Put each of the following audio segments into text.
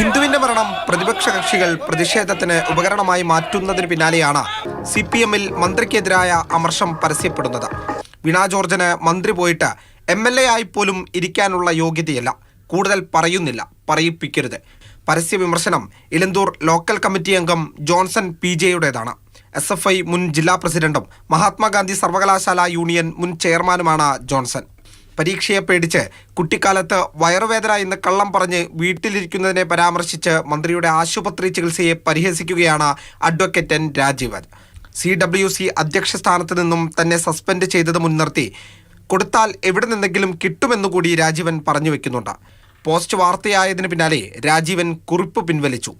ബിന്ദുവിന്റെ മരണം പ്രതിപക്ഷ കക്ഷികൾ പ്രതിഷേധത്തിന് ഉപകരണമായി മാറ്റുന്നതിന് പിന്നാലെയാണ് സി പി എമ്മിൽ മന്ത്രിക്കെതിരായ അമർഷം പരസ്യപ്പെടുന്നത്. വീണ ജോർജിന് മന്ത്രി പോയിട്ട് എം എൽ എ ആയി പോലും ഇരിക്കാനുള്ള യോഗ്യതയല്ല. കൂടുതൽ പറയുന്നില്ല പറയിപ്പിക്കരുത്. പരസ്യ വിമർശനം ഇലന്തൂർ ലോക്കൽ കമ്മിറ്റി അംഗം ജോൺസൺ പി ജെയുടേതാണ്. എസ് എഫ് ഐ മുൻ ജില്ലാ പ്രസിഡന്റും മഹാത്മാഗാന്ധി സർവകലാശാല യൂണിയൻ മുൻ ചെയർമാനുമാണ് ജോൺസൺ. പരീക്ഷയെ പേടിച്ച് കുട്ടിക്കാലത്ത് വയറുവേദന എന്ന് കള്ളം പറഞ്ഞ് വീട്ടിലിരിക്കുന്നതിനെ പരാമർശിച്ച് മന്ത്രിയുടെ ആശുപത്രി ചികിത്സയെ പരിഹസിക്കുകയാണ് advocate N Rajeevan. C W C അധ്യക്ഷ സ്ഥാനത്ത് നിന്നും തന്നെ സസ്പെൻഡ് ചെയ്തത് മുൻനിർത്തി. കൊടുത്താൽ എവിടെ നിന്നെങ്കിലും കിട്ടുമെന്നുകൂടി രാജീവൻ പറഞ്ഞു വെക്കുന്നുണ്ട്. പോസ്റ്റ് വാർത്തയായതിനു പിന്നാലെ രാജീവൻ കുറിപ്പ് പിൻവലിച്ചു.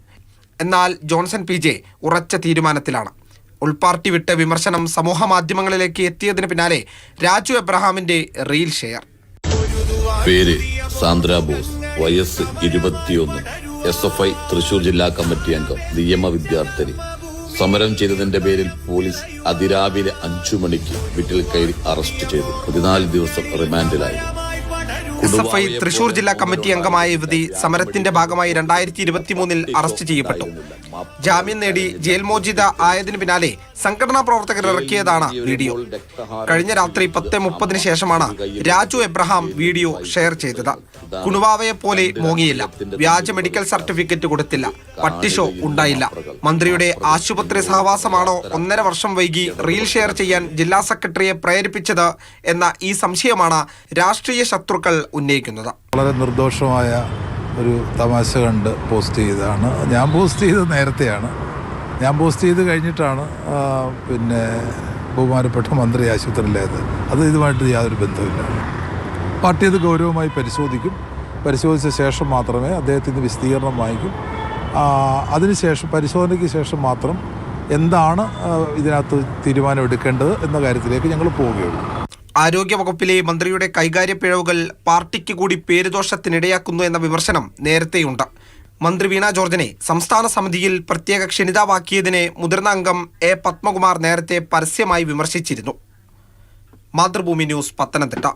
എന്നാൽ ജോൺസൺ പി ജെ ഉറച്ച തീരുമാനത്തിലാണ്. ഉൾപാർട്ടി വിട്ട് വിമർശനം സമൂഹ മാധ്യമങ്ങളിലേക്ക് എത്തിയതിന് പിന്നാലെ രാജു എബ്രഹാമിന്റെ റീൽ ഷെയർ. പേര് സാന്ദ്ര ബോസ്. വയസ്സ് ഇരുപത്തിയൊന്ന്. എസ് എഫ് ഐ തൃശൂർ ജില്ലാ കമ്മിറ്റി അംഗം നിയമ വിദ്യാർത്ഥിനി. സമരം ചെയ്തതിന്റെ പേരിൽ പോലീസ് അതിരാവിലെ അഞ്ചു മണിക്ക് വീട്ടിൽ കയറി അറസ്റ്റ് ചെയ്തു. പതിനാല് ദിവസം റിമാൻഡിലായിരുന്നു. എസ് എഫ് ഐ തൃശൂർ ജില്ലാ കമ്മിറ്റി അംഗമായ യുവതി സമരത്തിന്റെ ഭാഗമായി രണ്ടായിരത്തി ഇരുപത്തി മൂന്നിൽ അറസ്റ്റ് ചെയ്യപ്പെട്ടു. ജാമ്യം നേടി ജയിൽ മോചിത ആയതിനു പിന്നാലെ സംഘടനാ പ്രവർത്തകർ ഇറക്കിയതാണ് വീഡിയോ. കഴിഞ്ഞ രാത്രി പത്ത് മുപ്പതിന് ശേഷമാണ് രാജു എബ്രഹാം വീഡിയോ ഷെയർ ചെയ്തത്. കുണുവാവയെ പോലെ മോങ്ങിയില്ല. വ്യാജ മെഡിക്കൽ സർട്ടിഫിക്കറ്റ് കൊടുത്തില്ല. പട്ടിഷോ ഉണ്ടായില്ല. മന്ത്രിയുടെ ആശുപത്രി സഹവാസമാണോ ഒന്നര വർഷം വൈകി റീൽ ഷെയർ ചെയ്യാൻ ജില്ലാ സെക്രട്ടറിയെ പ്രേരിപ്പിച്ചത് എന്ന ഈ സംശയമാണ് രാഷ്ട്രീയ ശത്രുക്കൾ ഉന്നയിക്കുന്നത്. വളരെ നിർദോഷമായ ഒരു തമാശ കണ്ട് പോസ്റ്റ് ചെയ്തതാണ്. ഞാൻ പോസ്റ്റ് ചെയ്തത് നേരത്തെയാണ്. ഞാൻ പോസ്റ്റ് ചെയ്ത് കഴിഞ്ഞിട്ടാണ് പിന്നെ ബഹുമാനപ്പെട്ട മന്ത്രി ആശുപത്രിയിലായത്. അത് ഇതുമായിട്ട് യാതൊരു ബന്ധവുമില്ല. പാർട്ടി അത് ഗൗരവമായി പരിശോധിക്കും. പരിശോധിച്ച ശേഷം മാത്രമേ അദ്ദേഹത്തിന് വിശദീകരണം വാങ്ങിക്കും. അതിനുശേഷം പരിശോധനയ്ക്ക് ശേഷം മാത്രം എന്താണ് ഇതിനകത്ത് തീരുമാനം എടുക്കേണ്ടത് എന്ന കാര്യത്തിലേക്ക് ഞങ്ങൾ പോവുകയുള്ളൂ. ആരോഗ്യവകുപ്പിലെ മന്ത്രിയുടെ കൈകാര്യ പിഴവുകൾ പാർട്ടിക്ക് കൂടി പേരുദോഷത്തിനിടയാക്കുന്നു എന്ന വിമർശനം നേരത്തെയുണ്ട്. മന്ത്രി വീണ ജോർജിനെ സംസ്ഥാന സമിതിയിൽ പ്രത്യേക ക്ഷണിതാവാക്കിയതിനെ മുതിർന്ന അംഗം എ പത്മകുമാർ നേരത്തെ പരസ്യമായി വിമർശിച്ചിരുന്നു. മാതൃഭൂമി ന്യൂസ് പത്തനംതിട്ട.